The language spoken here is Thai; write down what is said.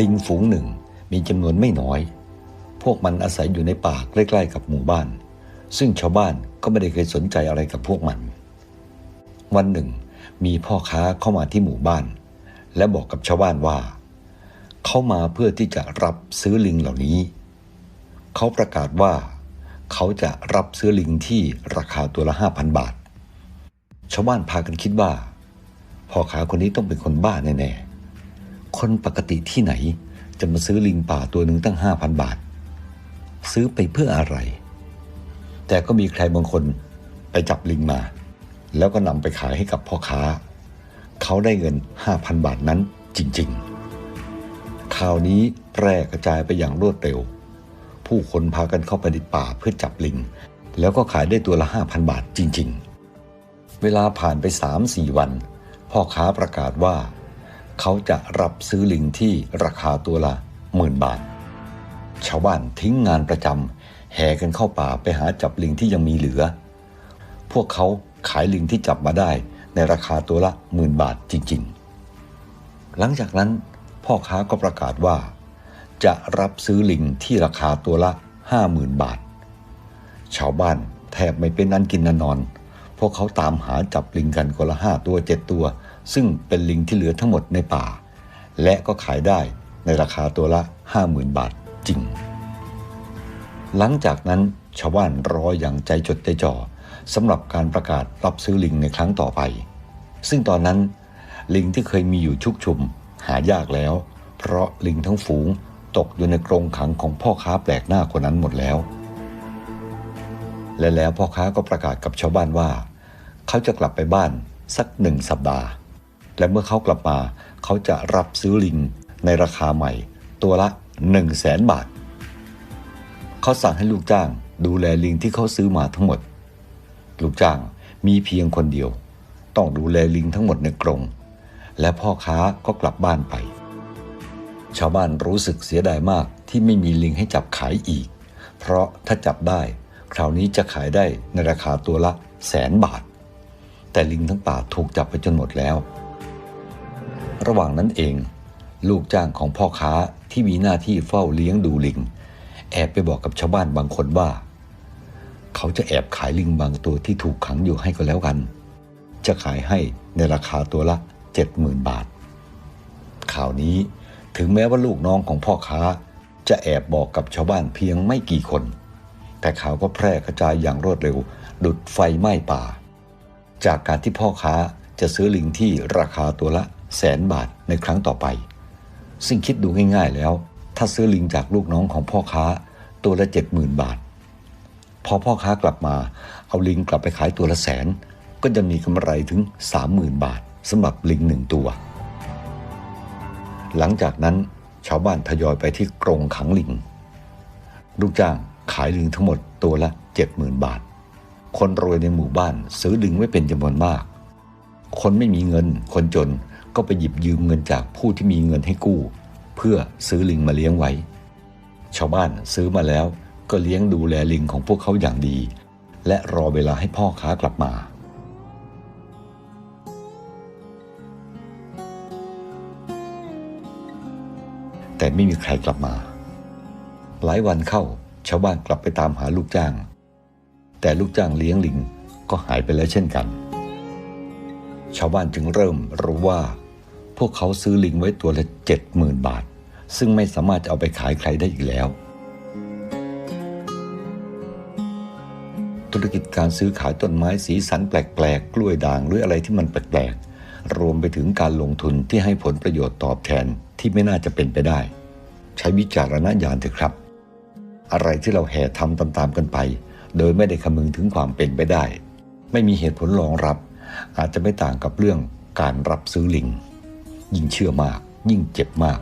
ลิงฝูงหนึ่งมีจำนวนไม่น้อย พวกมันอาศัยอยู่ในป่าใกล้ๆกับหมู่บ้าน ซึ่งชาวบ้านก็ไม่ได้เคยสนใจอะไรกับพวกมัน วันหนึ่ง มีพ่อค้าเข้ามาที่หมู่บ้าน และบอกกับชาวบ้านว่า เขามาเพื่อที่จะรับซื้อลิงเหล่านี้ เขาประกาศว่า เขาจะรับซื้อลิงที่ราคาตัวละห้าพันบาท ชาวบ้านพากันคิดว่าพ่อค้าคนนี้ต้องเป็นคนบ้าแน่ๆ คนปกติที่ไหน จะมาซื้อลิงป่าตัวหนึ่งตั้งห้าพันบาท ซื้อไปเพื่ออะไร แต่ก็มีใครบางคนไปจับลิงมา แล้วก็นำไปขายให้กับพ่อค้า เขาได้เงิน 5,000 บาทนั้นจริงๆ ข่าวนี้แพร่กระจายไปอย่างรวดเร็ว ผู้คนพากันเข้าไปในป่าเพื่อจับลิง แล้วก็ขายได้ตัวละ 5,000 บาทจริงๆ เวลาผ่านไป 3-4 วัน พ่อค้าประกาศว่า เขาจะรับซื้อลิงที่ราคาตัวละหมื่นบาท ชาวบ้านทิ้งงานประจำแห่กันเข้าป่าไปหาจับลิงที่ยังมีเหลือ พวกเขาขายลิงที่จับมาได้ในราคาตัวละหมื่นบาทจริง ๆ หลังจากนั้นพ่อค้าก็ประกาศว่า จะรับซื้อลิงที่ราคาตัวละห้าหมื่นบาท ชาวบ้านแทบไม่เป็นนันกินนันนอน พวกเขาตามหาจับลิงกันคนละห้าตัวเจ็ดตัว ซึ่งเป็นลิงที่เหลือทั้งหมดในป่า และก็ขายได้ในราคาตัวละห้าหมื่นบาทจริง หลังจากนั้นชาวบ้านรออย่างใจจดใจจ่อสำหรับการประกาศรับซื้อลิงในครั้งต่อไป ซึ่งตอนนั้นลิงที่เคยมีอยู่ชุกชุมหายากแล้ว เพราะลิงทั้งฝูงตกอยู่ในกรงขังของพ่อค้าแปลกหน้าคนนั้นหมดแล้ว และแล้วพ่อค้าก็ประกาศกับชาวบ้านว่า เขาจะกลับไปบ้านสักหนึ่งสัปดาห์ และเมื่อเขากลับมาเขาจะรับซื้อลิงในราคาใหม่ ตัวละ 1 0 0 0 0แสนบาท เขาสั่งให้ลูกจ้างดูแลลิงที่เขาซื้อมาทั้งหมด ลูกจ้างมีเพียงคนเดียว ต้องดูแลลิงทั้งหมดในกรงและพ่อค้าก็กลับบ้านไป ชาวบ้านรู้สึกเสียดายมากที่ไม่มีลิงให้จับขายอีก เพราะถ้าจับได้ คราวนี้จะขายได้ในราคาตัวละแสนบาท แต่ลิงทั้งป่าถูกจับไปจนหมดแล้ว ระหว่างนั้นเอง ลูกจ้างของพ่อค้าที่มีหน้าที่เฝ้าเลี้ยงดูลิง แอบไปบอกกับชาวบ้านบางคนว่า เขาจะแอบขายลิงบางตัวที่ถูกขังอยู่ให้ก็แล้วกัน จะขายให้ในราคาตัวละเจ็ดหมื่นบาท ข่าวนี้ถึงแม้ว่าลูกน้องของพ่อค้า จะแอบบอกกับชาวบ้านเพียงไม่กี่คน แต่ข่าวก็แพร่กระจายอย่างรวดเร็ว ดุดไฟไหม้ป่า จากการที่พ่อค้าจะซื้อลิงที่ราคาตัวละ แสนบาทในครั้งต่อไป ซึ่งคิดดูง่ายๆแล้ว ถ้าซื้อลิงจากลูกน้องของพ่อค้าตัวละเจ็ดหมื่นบาท พอพ่อค้ากลับมาเอาลิงกลับไปขายตัวละแสน ก็จะมีกำไรถึง 30,000 บาทสำหรับลิงหนึ่งตัว หลังจากนั้นชาวบ้านทยอยไปที่กรงขังลิง ลูกจ้างขายลิงทั้งหมดตัวละ 70,000 บาท คนรวยในหมู่บ้านซื้อลิงไว้เป็นจำนวนมาก คนไม่มีเงินคนจน ก็ไปหยิบยืมเงินจากผู้ที่มีเงินให้กู้ เพื่อซื้อลิงมาเลี้ยงไว้ ชาวบ้านซื้อมาแล้วก็เลี้ยงดูแลลิงของพวกเขาอย่างดี และรอเวลาให้พ่อค้ากลับมา แต่ไม่มีใครกลับมา หลายวันเข้าชาวบ้านกลับไปตามหาลูกจ้าง แต่ลูกจ้างเลี้ยงลิงก็หายไปแล้วเช่นกัน ชาวบ้านจึงเริ่มรู้ว่า พวกเขาซื้อลิงไว้ตัวละเจ็ดหมื่นบาท ซึ่งไม่สามารถจะเอาไปขายใครได้อีกแล้ว ธุรกิจการซื้อขายต้นไม้สีสันแปลกๆ กล้วยด่างหรืออะไรที่มันแปลกๆ รวมไปถึงการลงทุนที่ให้ผลประโยชน์ตอบแทนที่ไม่น่าจะเป็นไปได้ ใช้วิจารณญาณเถอะครับ อะไรที่เราแห่ทำตามๆกันไป โดยไม่ได้คำนึงถึงความเป็นไปได้ ไม่มีเหตุผลรองรับ อาจจะไม่ต่างกับเรื่องการรับซื้อลิง ยิ่งเชื่อมาก ยิ่งเจ็บมาก